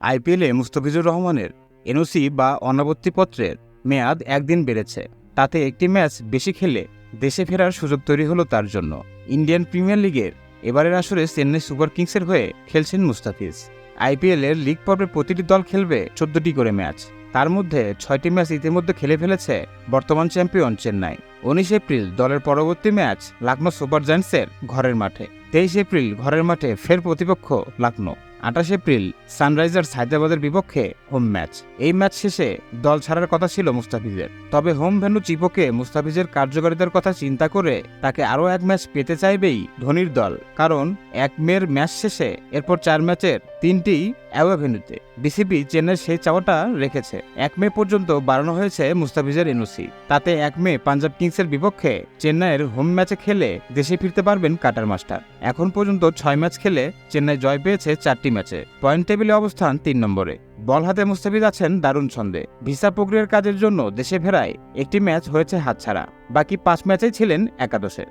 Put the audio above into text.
আইপিএলে মুস্তাফিজুর রহমানের এনওসি বা অনাবত্তিপত্রের মেয়াদ একদিন বেড়েছে। তাতে একটি ম্যাচ বেশি খেলে দেশে ফেরার সুযোগ তৈরি হলো তার জন্য। ইন্ডিয়ান প্রিমিয়ার লিগের এবারের আসরে চেন্নাই সুপার কিংসের হয়ে খেলছেন মুস্তাফিজ। আইপিএলের লিগ পর্বে প্রতিটি দল খেলবে চোদ্দটি করে ম্যাচ। তার মধ্যে ছয়টি ম্যাচ ইতিমধ্যে খেলে ফেলেছে বর্তমান চ্যাম্পিয়ন চেন্নাই। উনিশ এপ্রিল দলের পরবর্তী ম্যাচ লাকনো সুপার জায়ান্টসের ঘরের মাঠে। তেইশ এপ্রিল ঘরের মাঠে ফের প্রতিপক্ষ লাকনো আঠাশ এপ্রিল, সানরাইজার্স হায়দ্রাবাদের বিপক্ষে হোম ম্যাচ। এই ম্যাচ শেষে দল ছাড়ার কথা ছিল মুস্তাফিজের। তবে হোম ভেন্যু চিপোকে মুস্তাফিজের কার্যকারিতার কথা চিন্তা করে তাকে আরও এক ম্যাচ পেতে চাইবেই ধোনির দল। কারণ এক মের ম্যাচ শেষে এরপর চার ম্যাচের তিনটি অ্যাওয়ে ভেন্যুতে। বিসিবি চেন্নাইয়ের সেই চাওয়াটা রেখেছে। এক মে পর্যন্ত বাড়ানো হয়েছে মুস্তাফিজের এনওসি। তাতে এক মে পাঞ্জাব কিংসের বিপক্ষে চেন্নাইয়ের হোম ম্যাচে খেলে দেশে ফিরতে পারবেন কাটার মাস্টার। এখন পর্যন্ত ছয় ম্যাচ খেলে চেন্নাই জয় পেয়েছে চারটি ম্যাচে পয়েন্ট টেবিলে অবস্থান তিন নম্বরে। বল হাতে মুস্তাফিজ আছেন দারুণ ছন্দে। ভিসা প্রক্রিয়ার কাজের জন্য দেশে ফেরায় একটি ম্যাচ হয়েছে হাতছাড়া। বাকি পাঁচ ম্যাচেই ছিলেন একাদশে